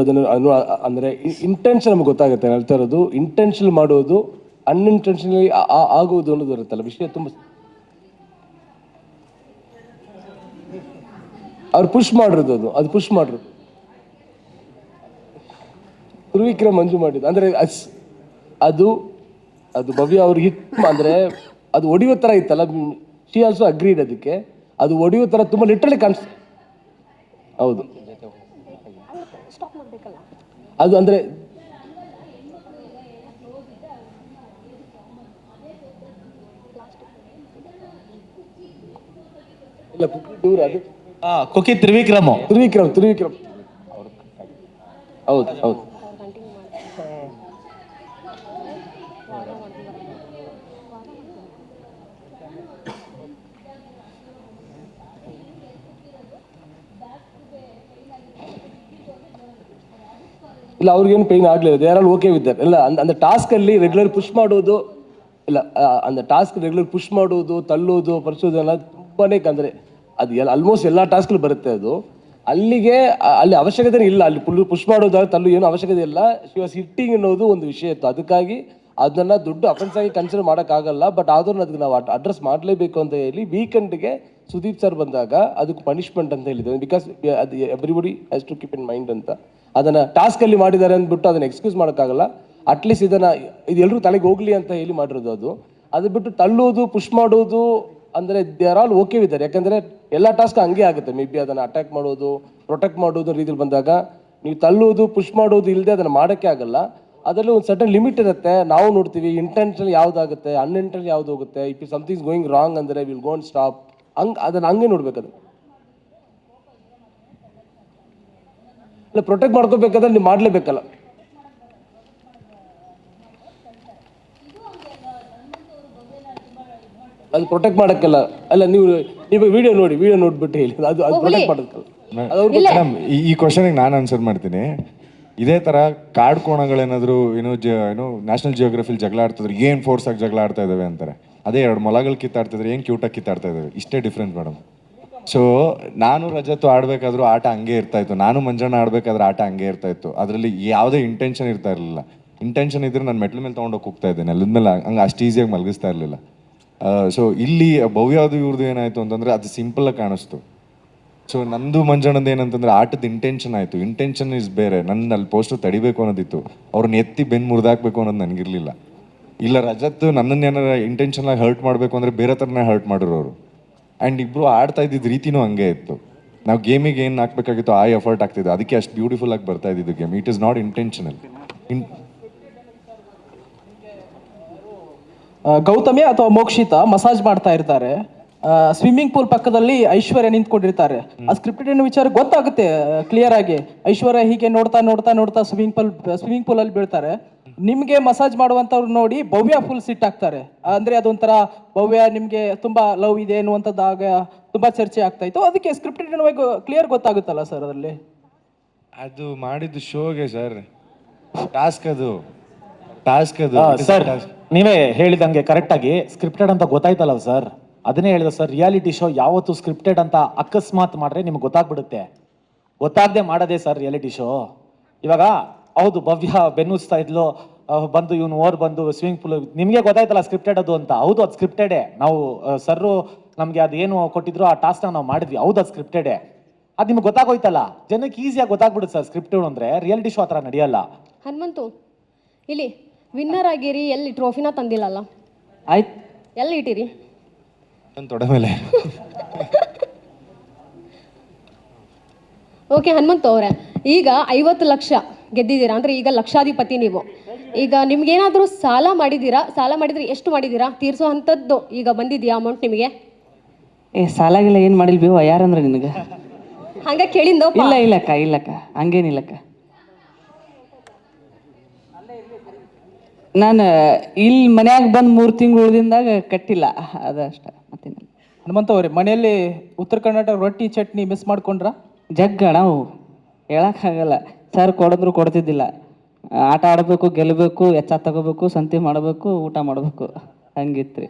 ಅದನ್ನು ಅಂದರೆ ಇಂಟೆನ್ಷನ್ ನಮ್ಗೆ ಗೊತ್ತಾಗುತ್ತೆ ಹೇಳ್ತಾ ಇರೋದು. ಇಂಟೆನ್ಷನ್ ಮಾಡೋದು ಅನ್ಇಂಟೆನ್ಷನಲಿ ಆಗುವುದು ಅನ್ನೋದು ಇರುತ್ತಲ್ಲ, ವಿಷಯ ತುಂಬ ಅವ್ರು ಪುಷ್ ಮಾಡಿರೋದು ಅದು ಅದು ಪುಷ್ ಮಾಡ್ರು. ಧ್ರುವೀಕ್ರಮ್ ಮಂಜು ಮಾಡಿದ್ದು, ಅಂದರೆ ಅದು ಅದು ಭವ್ಯ ಅವ್ರಿಗೆ ಹಿಟ್, ಅಂದರೆ ಅದು ಒಡೆಯೋ ಥರ ಇತ್ತಲ್ಲ ಶಿ ಆಲ್ಸೋ ಅಗ್ರೀಡ್ ಅದಕ್ಕೆ. ಅದು ಒಡೆಯೋ ಥರ ತುಂಬ ಲಿಟ್ರಲಿ ಕಾಣಿಸ್ ಹೌದು. ಅದು ಅಂದರೆ ಇಲ್ಲ ದೂರ ಅದು. ಆ, ಕುಕಿ ತ್ರಿವಿಕ್ರಮ. ತ್ರಿವಿಕ್ರಮ್ ತ್ರಿವಿಕ್ರಮ್. ಹೌದು ಹೌದು. ಇಲ್ಲ, ಅವ್ರಿಗೇನು ಪೇಯ್ನ್ ಆಗಲಿಲ್ಲ. They are all okay with that ಇಲ್ಲ, ಅಂದ ಟಾಸ್ಕಲ್ಲಿ ರೆಗ್ಯುಲರ್ ಪುಷ್ ಮಾಡೋದು ಇಲ್ಲ ಅಂದರೆ ಟಾಸ್ಕ್ ರೆಗ್ಯುಲರ್ ಪುಷ್ ಮಾಡೋದು ತಳ್ಳೋದು ಪರಿಶೋಧನೆ ತುಂಬಾ ಅಂದರೆ ಅದು ಎಲ್ಲ ಆಲ್ಮೋಸ್ಟ್ ಎಲ್ಲ ಟಾಸ್ಕಲ್ಲಿ ಬರುತ್ತೆ ಅದು. ಅಲ್ಲಿಗೆ ಅಲ್ಲಿ ಅವಶ್ಯಕತೆ ಇಲ್ಲ. ಅಲ್ಲಿ ಫುಲ್ ಪುಷ್ ಮಾಡೋದಾದ್ರೆ ತಳ್ಳು ಏನು ಅವಶ್ಯಕತೆ ಇಲ್ಲ. ಶಿ ವಾಸ್ ಹಿಟ್ಟಿಂಗ್ ಅನ್ನೋದು ಒಂದು ವಿಷಯ ಇತ್ತು. ಅದಕ್ಕಾಗಿ ಅದನ್ನ ದುಡ್ಡು ಅಫೆನ್ಸ್ ಆಗಿ ಕನ್ಸಿಡರ್ ಮಾಡೋಕ್ಕಾಗಲ್ಲ. ಬಟ್ ಆದ್ರೂ ಅದಕ್ಕೆ ನಾವು ಅಡ್ರೆಸ್ ಮಾಡಲೇಬೇಕು ಅಂತ ಹೇಳಿ ವೀಕೆಂಡ್ಗೆ ಸುದೀಪ್ ಸರ್ ಬಂದಾಗ ಅದಕ್ಕೆ ಪನಿಷ್ಮೆಂಟ್ ಅಂತ ಹೇಳಿದ್ದೇವೆ ಬಿಕಾಸ್ ಅದು everybody has to keep in mind ಅಂತ. ಅದನ್ನ ಟಾಸ್ಕ್ ಅಲ್ಲಿ ಮಾಡಿದ್ದಾರೆ ಅಂದ್ಬಿಟ್ಟು ಅದನ್ನು ಎಕ್ಸ್ಕ್ಯೂಸ್ ಮಾಡೋಕ್ಕಾಗಲ್ಲ. ಅಟ್ಲೀಸ್ಟ್ ಇದನ್ನು, ಇದು ತಲೆಗೆ ಹೋಗ್ಲಿ ಅಂತ ಹೇಳಿ ಮಾಡಿರೋದು ಅದು. ಅದು ಬಿಟ್ಟು ತಳ್ಳೋದು ಪುಷ್ ಮಾಡೋದು ಅಂದರೆ ದೇ ಆರ್ ಆಲ್ ಓಕೆ ವಿದ್ದಾರೆ ಯಾಕಂದ್ರೆ ಎಲ್ಲ ಟಾಸ್ಕ್ ಹಂಗೆ ಆಗುತ್ತೆ. ಮೇ ಬಿ ಅದನ್ನು ಅಟ್ಯಾಕ್ ಮಾಡೋದು ಪ್ರೊಟೆಕ್ಟ್ ಮಾಡೋದು ರೀತಿಲಿ ಬಂದಾಗ ನೀವು ತಳ್ಳೋದು ಪುಷ್ ಮಾಡೋದು ಇಲ್ಲದೆ ಅದನ್ನು ಮಾಡೋಕ್ಕೆ ಆಗಲ್ಲ. ಅದರಲ್ಲಿ ಒಂದು ಸರ್ಟನ್ ಲಿಮಿಟ್ ಇರುತ್ತೆ. ನಾವು ನೋಡ್ತೀವಿ ಇಂಟೆನ್ಷನ್ ಯಾವುದಾಗುತ್ತೆ ಅನ್ಇಂಟೆನ್ಷನ್ ಯಾವುದು ಹೋಗುತ್ತೆ. ಇಫ್ ಸಮಥಿಂಗ್ ಗೋಯಿಂಗ್ ರಾಂಗ್ ಅಂದರೆ ವಿಲ್ ಗೋನ್ ಸ್ಟಾಪ್ ಹಂಗೆ, ಅದನ್ನು ಹಂಗೆ ನೋಡ್ಬೇಕು ಅದು ಇಲ್ಲ ಪ್ರೊಟೆಕ್ಟ್ ಮಾಡ್ಕೋಬೇಕಾದ್ರೆ ನೀವು ಮಾಡಲೇಬೇಕಲ್ಲ. ಅದು ಪ್ರೊಟೆಕ್ಟ್ ಮಾಡಕ್ಕಲ್ಲ. ಅಲ್ಲ ನೀವು ನೀವು ವಿಡಿಯೋ ನೋಡಿ ವಿಡಿಯೋ ನೋಡ್ಬಿಟ್ಟು ಹೇಳಿ. ಅದು ಅದು ಪ್ರೊಟೆಕ್ಟ್ ಮಾಡೋಕ್ಕಲ್ಲ ಮೇಡಮ್ ಈ ಕ್ವಶನ್ ಕ್ವಶನ್ಗೆ ನಾನು ಆನ್ಸರ್ ಮಾಡ್ತೀನಿ. ಇದೇ ಥರ ಕಾಡು ಕೋಣಗಳೇನಾದರೂ ಏನು ಜ ಏನು ನ್ಯಾಷನಲ್ ಜಿಯೋಗ್ರಫಿಲಿ ಜಗಳ ಆಡ್ತಿದ್ರು ಏನು ಫೋರ್ಸ್ ಆಗಿ ಜಗಳ ಆಡ್ತಾ ಇದ್ದಾವೆ ಅಂತಾರೆ. ಅದೇ ಎರಡು ಮೊಲಗಳು ಕಿತ್ತಾಡ್ತಿದ್ರೆ ಏನು ಕ್ಯೂಟಾಗಿ ಕಿತ್ತಾಡ್ತಾ ಇದಾವೆ? ಇಷ್ಟೇ ಡಿಫ್ರೆನ್ಸ್ ಮೇಡಮ್ ಸೊ ನಾನು ರಜತ್ತು ಆಡಬೇಕಾದ್ರೂ ಆಟ ಹಂಗೆ ಇರ್ತಾ ಇತ್ತು. ನಾನು ಮಂಜಣ್ಣ ಆಡಬೇಕಾದ್ರೆ ಆಟ ಹಂಗೆ ಇರ್ತಾ ಇತ್ತು. ಅದರಲ್ಲಿ ಯಾವುದೇ ಇಂಟೆನ್ಷನ್ ಇರ್ತಾ ಇರಲಿಲ್ಲ. ಇಂಟೆನ್ಷನ್ ಇದ್ರೆ ನಾನು ಮೆಟ್ಲ ಮೇಲೆ ತೊಗೊಂಡೋಗಿ ಹೋಗ್ತಾ ಇದ್ದೇನೆ. ಅಲ್ಲಿಂದ ಮೇಲೆ ಹಂಗೆ ಅಷ್ಟು ಈಸಿಯಾಗಿ ಮಲಗಿಸ್ತಾ ಇರಲಿಲ್ಲ. ಸೊ ಇಲ್ಲಿ ಭವ್ಯಾವ್ದು ಇವ್ರದ್ದು ಏನಾಯಿತು ಅಂತಂದರೆ ಅದು ಸಿಂಪಲಾಗಿ ಕಾಣಿಸ್ತು. ಸೊ ನಂದು ಮಂಜಣ್ಣದ ಏನಂತಂದ್ರೆ ಆಟದ ಇಂಟೆನ್ಷನ್ ಆಯಿತು. ಇಂಟೆನ್ಷನ್ ಇಸ್ ಬೇರೆ. ನನ್ನ ಅಲ್ಲಿ ಪೋಸ್ಟರ್ ತಡಿಬೇಕು ಅನ್ನೋದಿತ್ತು. ಅವ್ರನ್ನ ಎತ್ತಿ ಬೆನ್ನು ಮುರಿದಾಕ್ಬೇಕು ಅನ್ನೋದು ನನಗಿರಲಿಲ್ಲ. ಇಲ್ಲ ರಜತ್ ನನ್ನನ್ನ ಏನಾರ ಇಂಟೆನ್ಷನ್ ಆಗಿ ಹರ್ಟ್ ಮಾಡಬೇಕು ಅಂದರೆ ಬೇರೆ ಥರನೇ ಹರ್ಟ್ ಮಾಡಿರೋರು. ಆ್ಯಂಡ್ ಇಬ್ಬರು ಆಡ್ತಾ ಇದ್ದಿದ್ದ ರೀತಿನೂ ಹಂಗೆ ಇತ್ತು. ನಾವು ಗೇಮಿಗೆ ಏನು ಹಾಕ್ಬೇಕಾಗಿತ್ತು ಆ ಎಫರ್ಟ್ ಆಗ್ತಿದ್ದು ಅದಕ್ಕೆ ಅಷ್ಟು ಬ್ಯೂಟಿಫುಲ್ ಆಗಿ ಬರ್ತಾ ಇದ್ದಿದ್ದು game it is not intentional in Gautami ಅಥವಾ ಮೋಕ್ಷಿತ ಮಸಾಜ್ ಮಾಡ್ತಾ ಇರ್ತಾರೆ. ಸ್ವಿಮ್ಮಿಂಗ್ ಪೂಲ್ ಪಕ್ಕದಲ್ಲಿ ಐಶ್ವರ್ಯ ನಿಂತ್ಕೊಂಡಿರ್ತಾರೆ. ಆ ಸ್ಕ್ರಿಪ್ಟೆಡ್ ವಿಚಾರ ಗೊತ್ತಾಗುತ್ತೆ? ಕ್ಲಿಯರ್ ಆಗಿ. ಐಶ್ವರ್ಯ ಹೀಗೆ ನೋಡ್ತಾ ನೋಡ್ತಾ ನೋಡ್ತಾ ಸ್ವಿಮ್ಮಿಂಗ್ ಪೂಲ್ ಸ್ವಿಮ್ಮಿಂಗ್ ಪೂಲಲ್ಲಿ ಅಲ್ಲಿ ಬೀಳ್ತಾರೆ. ನಿಮ್ಗೆ ಮಸಾಜ್ ಮಾಡುವಂಥವ್ರು ನೋಡಿ ಭವ್ಯ ಫುಲ್ ಸಿಟ್ ಆಗ್ತಾರೆ. ಅಂದ್ರೆ ಅದೊಂಥರ ಭವ್ಯ ನಿಮಗೆ ತುಂಬಾ ಲವ್ ಇದೆ ಅನ್ನುವಂಥದ್ದು ಆಗ ತುಂಬಾ ಚರ್ಚೆ ಆಗ್ತಾ ಇತ್ತು. ಅದಕ್ಕೆ ಸ್ಕ್ರಿಪ್ಟೆಡ್ ಕ್ಲಿಯರ್ ಗೊತ್ತಾಗುತ್ತಲ್ಲ ಸರ್ ಅದರಲ್ಲಿ? ಅದು ಮಾಡಿದ್ದು ಶೋಗೆ ಸರ್ ಟಾಸ್ಕ್ ಅದು. ಟಾಸ್ಕ್ ಅದು. ಸರ್. ನೀವೇ ಹೇಳಿದಂಗೆ ಕರೆಕ್ಟಾಗಿ ಸ್ಕ್ರಿಪ್ಟೆಡ್ ಅಂತ ಗೊತ್ತಾಯ್ತಲ್ಲ ಸರ್ ಅದನ್ನೇ ಹೇಳಿದ ಸರ್ ರಿಯಾಲಿಟಿ ಶೋ ಯಾವತ್ತು ಸ್ಕ್ರಿಪ್ಟೆಡ್ ಅಂತ ಅಕಸ್ಮಾತ್ ಮಾಡ್ರೆ ನಿಮ್ಗೆ ಗೊತ್ತಾಗ್ಬಿಡುತ್ತೆ. ಗೊತ್ತಾಗದೆ ಮಾಡೋದೇ ಸರ್ ರಿಯಾಲಿಟಿ ಶೋ ಇವಾಗ ಹೌದು ಭವ್ಯ ಬೆನ್ನುಸ್ತಾ ಇದ್ಲು. ಬಂದು ಇವನು ಓರ್ ಬಂದು ಸ್ವಿಮ್ಮಿಂಗ್ ಪೂಲ್ ನಿಮಗೆ ಗೊತ್ತಾಯ್ತಲ್ಲ ಸ್ಕ್ರಿಪ್ಟೆಡ್ ಅದು ಅಂತ? ಹೌದು ಅದು ಸ್ಕ್ರಿಪ್ಟೆಡೇ ನಾವು ಸರ್ರು ನಮಗೆ ಅದೇನು ಕೊಟ್ಟಿದ್ರು ಆ ಟಾಸ್ಕ್ನ ನಾವು ಮಾಡಿದ್ವಿ. ಹೌದು ಅದು ಸ್ಕ್ರಿಪ್ಟೆಡೇ ಅದು ನಿಮ್ಗೆ ಗೊತ್ತಾಗೋಯ್ತಲ್ಲ? ಜನಕ್ಕೆ ಈಸಿಯಾಗಿ ಗೊತ್ತಾಗ್ಬಿಡುತ್ತೆ ಸರ್ ಸ್ಕ್ರಿಪ್ಟೆಡ್ ಅಂದರೆ. ರಿಯಾಲಿಟಿ ಶೋ ಆ ಥರ ನಡೆಯಲ್ಲ. ಹನುಮಂತು ಇಲ್ಲಿ ವಿನ್ನರ್ ಆಗಿರಿ ಎಲ್ಲಿ ಟ್ರೋಫಿನ ತಂದಿಲ್ಲಲ್ಲ? ಆಯ್ತು. ಎಲ್ಲಿ ಇಟ್ಟಿರಿ? ತೊಡೆ ಮೇಲೆ. ಓಕೆ ಹನುಮಂತು ಅವರೇ ಈಗ ಐವತ್ತು ಲಕ್ಷ. ಗೆದ್ದಿದ್ದೀರಾ? ಅಂದರೆ ಈಗ ಲಕ್ಷಾಧಿಪತಿ ನೀವು. ಈಗ ನಿಮ್ಗೇನಾದರೂ ಸಾಲ ಮಾಡಿದ್ದೀರಾ? ಸಾಲ ಮಾಡಿದರೆ ಎಷ್ಟು ಮಾಡಿದ್ದೀರಾ? ತೀರಿಸೋ ಅಂಥದ್ದು ಈಗ ಬಂದಿದೆಯಾ ಅಮೌಂಟ್ ನಿಮಗೆ? ಏ ಸಾಲಾಗಿಲ್ಲ ಏನು ಮಾಡಿಲ್ಲ ಬಿವ ಯಾರಂದ್ರೆ ನಿನಗೆ? ಹಂಗೆ ಕೇಳಿಂದೋ ಇಲ್ಲ ಇಲ್ಲಕ್ಕ ಇಲ್ಲಕ್ಕ ಹಂಗೇನಿಲ್ಲಕ್ಕ ನಾನು ಇಲ್ಲಿ ಮನ್ಯಾಗ ಬಂದು ಮೂರು ತಿಂಗಳು ಉಳ್ದಿಂದಾಗ ಕಟ್ಟಿಲ್ಲ ಅದಷ್ಟ ಮತ್ತೆ ಹನುಮಂತ ಅವರೇ ಮನೆಯಲ್ಲಿ ಉತ್ತರ ಕರ್ನಾಟಕ ರೊಟ್ಟಿ ಚಟ್ನಿ ಮಿಸ್ ಮಾಡ್ಕೊಂಡ್ರಾ? ಜಗ್ಗಣ ಅವು. ಹೇಳಕ್ಕಾಗಲ್ಲ. ಸರ್ ಕೊಡಿದ್ರು ಕೊಡ್ತಿದ್ದಿಲ್ಲ. ಆಟ ಆಡಬೇಕು ಗೆಲ್ಲಬೇಕು ಎಚ್ಚ ತಗೋಬೇಕು ಸಂತೆ ಮಾಡಬೇಕು ಊಟ ಮಾಡಬೇಕು. ಹಂಗಿತ್ತು ರೀ